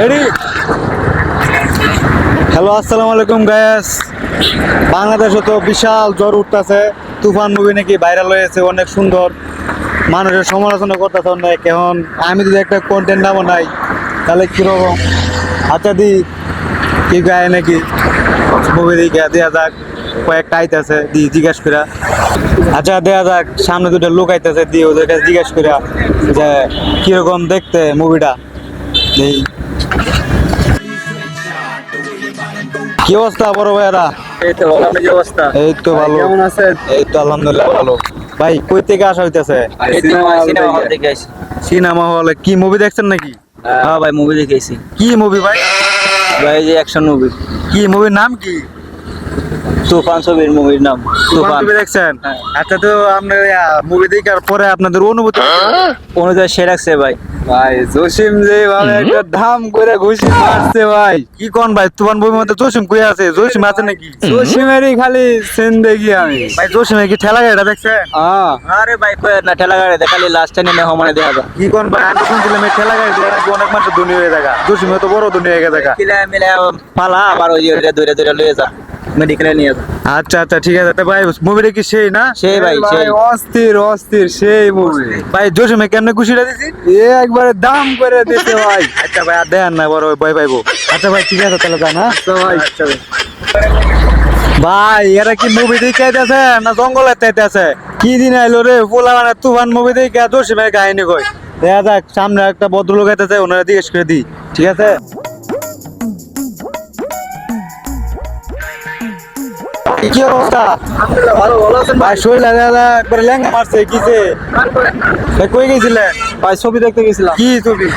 Ready hello আসসালামু আলাইকুম gas বাংলাদেশে তো বিশাল জ্বর উঠতেছে। তুফান মুভি নাকি ভাইরাল হয়েছে, অনেক সুন্দর। মানুষের সমালোচনা করতেছে অনেক। এখন আমি যদি একটা কন্টেন্ট নামও নাই, তাহলে কীরকম আচ্ছা দি, কি গায় নাকি? মুভি দিকে দেওয়া যাক, কয়েকটা আইতেছে, দি, জিজ্ঞেস করা আচ্ছা দেওয়া যাক, সামনে দুটো লোক আইতেছে, দি, ওদের কাছে জিজ্ঞেস করা যে কীরকম দেখতে মুভিটা এই কি অবস্থা বড় ভাইয়ারা? এই তো ভালো আপনার কি অবস্থা? এই তো ভালো। কেমন আছেন? এই তো আলহামদুলিল্লাহ ভালো। ভাই কই থেকে আসা হইতেছে? সিনেমা হল থেকে। আইছি সিনেমা হলে কি মুভি দেখছেন নাকি? হ্যাঁ ভাই মুভি দেখেছি কি মুভি ভাই? ভাই এই যে অ্যাকশন মুভি কি মুভির নাম কি? তুফান ছবির মুভির নাম তুফান মুভি দেখছেন? হ্যাঁ। আচ্ছা তো আপনার মুভি দেখার পরে আপনাদের অনুভূতি অনুযায়ী সে রাখছে ভাই। ভাই জসিম যে ভাবে একটা ধাম করে ঘুষি মারছে ভাই। কি কোন ভাই? তোমার মুভির মধ্যে জসিম কই আছে? জসিম আছে নাকি? জসিমেরই খালি সেন দেখি আমি। ভাই জসিমের কি ঠেলা গাড়িটা দেখছেন? হ্যাঁ। আরে ভাই কই না ঠেলা গাড়ি দেখালি লাস্ট টাইমে নেহ মানে দেখা যায় কি কোন ভাই? আমি শুনছিলাম এই ঠেলা গাড়ি নাকি অনেক মানুষ ধনী হয়ে থাকা জসিমে তো বড় ধনী হয়ে গেছে কিলা মিলে পালা আবার ওই দূরে দূরে লয়ে যা। মেডিকেলে নিয়ে আচ্ছা আচ্ছা ঠিক আছে। ভাই মুভিটা কি সেই না? সেই ভাই, সেই। অস্থির অস্থির সেই মুভি ভাই জসিমে কেমনে খুশিটা দিছি? এ একবারে দাম করে দিতে ভাই। আচ্ছা ভাই আর দেন না বড় পাইবো। আচ্ছা ভাই ঠিক আছে তাহলে যান হ্যাঁ? ভাই। ভাই। এরা কি মুভি দেখে আইতেছে না জঙ্গলে আইতেছে কি দিন আইলো রে পোলা মানে তুফান মুভি দেখে জসিমের কাহিনী কই দেখা যাক সামনে একটা ভদ্রলোক আইতেছে ওনারা জিজ্ঞেস করে দিই ঠিক আছে? কি অবস্থা? ভাই দাদা একবার লেঙ্গা মারছে কিসে ভাই কই গেছিলেন? ভাই ছবি দেখতে গেছিলাম। কি ছবি?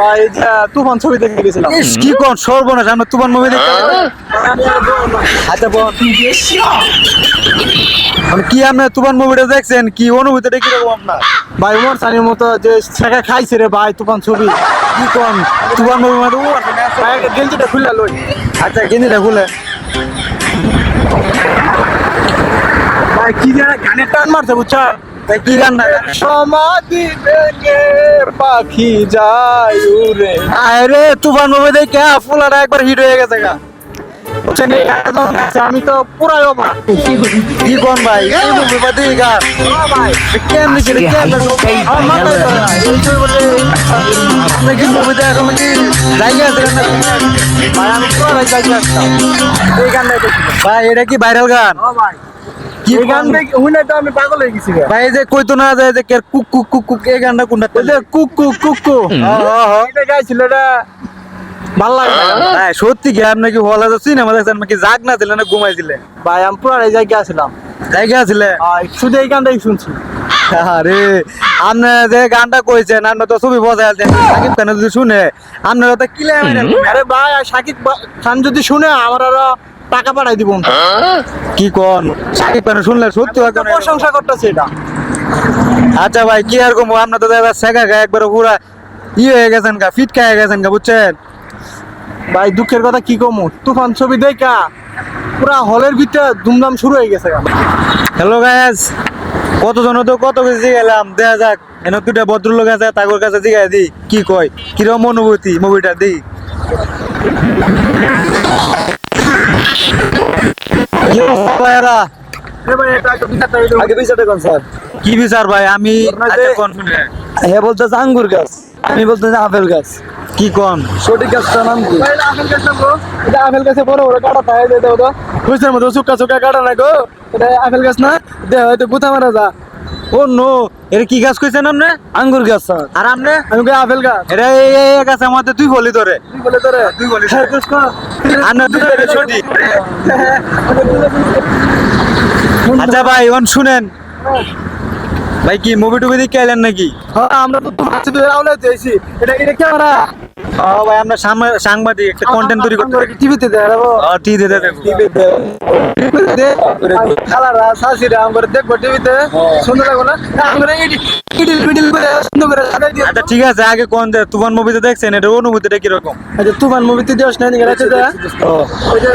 ভাই তুফান ছবি দেখতে গেছিলাম। কি কোন সর্বনাশ আমরা তুফান মুভি দেখতে আচ্ছা বল। মানে কি আপনি তুফান মুভিটা দেখছেন? কি অনুভূতিটা কীরকম আপনার? ভাই উমর সানির মতো যে শেখা খাইছে রে ভাই তুফান ছবি। কি কোন তুফান মুভি মানে গেঞ্জিটা খুলে লই। আচ্ছা গেঞ্জিটা খুলে। ভাই কি গানের টান মারছে বুঝছা? কি গান না সমাধি ভেঙে পাখি যায় উড়ে। আরে তুফান মুভি দেখে ফুলারা একবার হিট হয়ে গেছে গা। আমি তো পুরাই অবাক। কি কোন ভাই? এই মুভি বা গান। ভাই। কেন দিছে কেন আমার মাথায় ধরে না। এই ছবি বলে কি মুভি দেখো নাকি? জায়গা আছে না ভাই আমি পুরাই যাই আসতাম। এই গান ভাই এটা কি ভাইরাল গান? ভাই। কি গান শুনে তো আমি পাগল হয়ে গেছি ভাই যে কইতো না যায় যে কুক কুক কুক কুক এই গানটা কোনটা? কুক কুকু কুকু। এটা গাইছিল এটা ভালো লাগে না। সত্যি কি আপনি কি হল আছে সিনেমা দেখছেন? নাকি জাগ না দিলেন না ঘুমাইছিলেন ভাই আমি শুধু এই গানটাই শুনছি। আরে আপনি যে গানটা কইছেন আপনি তো ছবি বজায় আছেন সাকিব খান যদি শুনে আপনারা তো কিলে আরে ভাই আর শাকিব খান যদি শুনে আমার আরও টাকা পাঠাই দিব। কি কোন? সাকিব খান শুনলে সত্যি হয় প্রশংসা করতেছে এটা। আচ্ছা ভাই কি আর কমো? আপনার তো শেখা একবার পুরা ই হয়ে গেছেন গা ফিট খায় গেছেন গা বুঝছেন? ভাই দুঃখের কথা কি কমু? তুফান ছবি দেখা। পুরা হলের ভিতরে ধুমধাম শুরু হয়ে গেছে। হ্যালো গায়াস কতজন তো কত কিছু জিগাইলাম দেখা যাক। এনে দুটা ভদ্রলোক আছে তাগর কাছে জিগাই দি। কি কয়? কিরম অনুভূতি মুভিটা দি? কি বিচার ভাই? আমি আপনার আচ্ছা, যে- হে বলতেছে আঙ্গুর গাছ। আমি বলতেছে আপেল গাছ কি কোন সঠিক গাছটার নাম কি এটা আপেল গাছে বড় বড় কাটা থাকে দে দাও তো বুঝছেন মতো সুকা সুকা কাটা না গো এটা আপেল গাছ না দে হয়তো গুতা মারা যা ও নো এটা কি গাছ কইছেন আপনি আঙ্গুর গাছ স্যার আর আপনি আমি কই আপেল গাছ এটা এই এই গাছ আমাদের তুই বলি ধরে তুই বলে তোরে তুই বলি হ্যাঁ, তুই কর। আপনার দুটো সঠিক আচ্ছা ভাই ওন শুনেন ভাই কি মুভি টুভি দেখে এলেন নাকি? হ্যাঁ, আমরা তো দিয়েছি এটা এটা ক্যামেরা ও ভাই আমরা সাংবাদিক একটা কন্টেন্ট তৈরি করতে টিভিতে দেখাবো ও টি দে দে দেখো টিভিতে টিভিতে খালারা শাশিরা আমরা দেখব টিভিতে সুন্দর লাগবে না? আমরা মিডিল মিডিল করে সুন্দর করে সাজাই দিয়ে আচ্ছা ঠিক আছে আগে কোন যে তুফান মুভিতে দেখছেন এটা অনুভূতিটা কীরকম? আচ্ছা তুফান মুভিতে দিওস না নিয়ে রাখতে দা ওই যে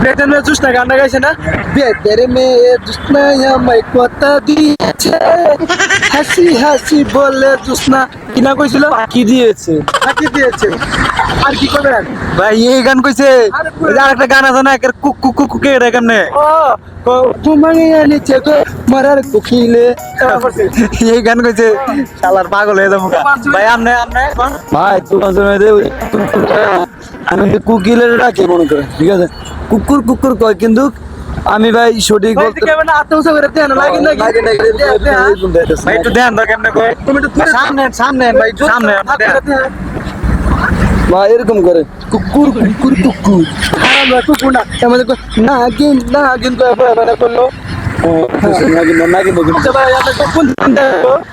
ব্রেকডাউন মে জুসনা গানটা গাইছে না? বেদের মে জুসনা আমায় কথা দিয়েছে। হাসি হাসি বলে কি না কইছিল? কি দিয়েছে। কি দিয়েছে। হচ্ছে আর কি করবেন? ভাই এই গান কইছে। আরে আরেকটা গান আছে না একের কুক কুক কুক কুকে এটা কেমনে? ও তোমাকে এনেছে গো মারার কুকিলে। এই গান কইছে শালার পাগল হয়ে যাব ভাই আমনে আমনে। ভাই তোমার জন্য আমি তো কুকিলের ডাকি মনে করে ঠিক আছে? কুকুর কুকুর কয় কিন্তু আমি ভাই সঠিক বলতে কেমন আত্মসা করে দেন লাগে নাকি? লাগে নাকি? ভাই একটু দেন তো কেমনে কই তুমি একটু সামনে সামনে ভাই সামনে ভাই এরকম করে। কুকুর কুকুর কুকুর। হারাম কুকুর না। আমাদের নাগিন করে মানে করল। আচ্ছা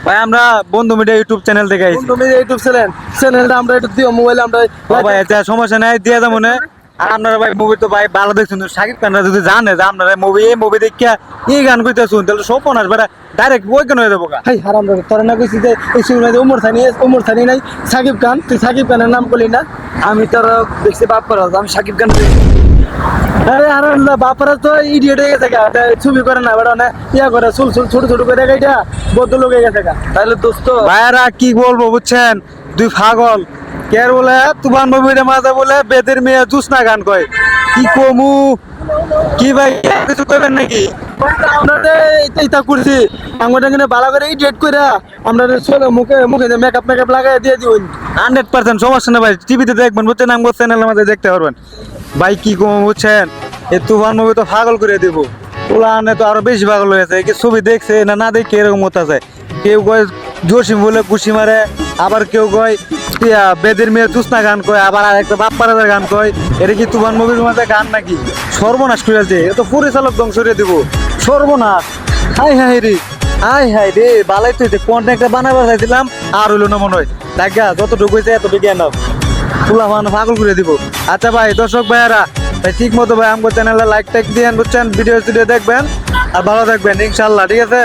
ভাই আমরা বন্ধু মিডিয়া ইউটিউব চ্যানেল থেকে ইউটিউব চ্যানেল। চ্যানেলটা আমরা একটু দিও মোবাইল আমরা ও ভাই এটা সমস্যা নাই দিয়ে যাব না। আর আপনারা ভাই মুভি তো ভাই ভালো দেখছেন। সাকিব খানরা যদি জানে যে আপনারা মুভি এই মুভি দেখিয়া এই গান কইতে শুন তাহলে সপন আসবে ডাইরেক্ট ওই কেন হয়ে যাব হাই হারাম রা তোরা না কইছিস যে এই শুনে ওমর থানি ওমর থানি নাই সাকিব খান। তুই সাকিব খানের নাম করলি না আমি তোর দেখছি বাপ করা আমি সাকিব খান আরে না বাপারা তো ইডিয়েট হয়ে গেছে গা ছবি করে না বেড়া না ইয়া করে চুল চুল ছোট ছোট করে গাইটা বদল হয়ে গেছে গা। তাহলে দোস্ত ভাইয়ারা কি বলব বুঝছেন? দুই পাগল। কের বলে, তুফান মুভির মাঝে বলে, বেদের মেয়ে জুসনা গান কয়। কি কমু? কি ভাই, কিছু কইবেন নাকি? আমরা এটা করছি আমরা এখানে ভালো করে ইডিয়েট করে আমরা চলে মুখে মুখে মেকআপ মেকআপ লাগাই দিয়ে দিই হান্ড্রেড পার্সেন্ট সমস্যা নেই ভাই। টিভিতে দেখবেন, বুঝছেন? আমার চ্যানেলের মধ্যে দেখতে পারবেন। ভাই, কি কমু, বুঝছেন? এই তুফান মুভি তো পাগল করে দিব। ওলা তো আরও বেশি পাগল হয়েছে কি ছবি দেখছে না না দেখে এরকম মত আছে। কেউ কয়, জসিম বলে কুশি মারে, আবার কেউ কয় বেদের মেয়ে জুসনা গান কয়, আবার আরেকটা বাপ্পারাদের গান কয়, এটা কি তুফান মুভির মধ্যে গান নাকি? সর্বনাশ করে আছে এ তো পরিচালক ধ্বংস করে দিব। সর্বনাশ। হাই হাই রে, হাই হাই রে, বালাই তুই কন্টেন্টটা বানাবার চাইছিলাম আর হইল না মনে হয়। দেখা যতটুকু হয়েছে এতটুকু এনাও ফুলা ফান পাগল করে দিব। আচ্ছা ভাই, দর্শক ভাইয়ারা, ভাই ঠিক মতো ভাই আমাকে চ্যানেলে লাইক টাইক দিয়ে বুঝছেন ভিডিও টিডিও দেখবেন, আর ভালো থাকবেন, ইনশাল্লাহ, ঠিক আছে?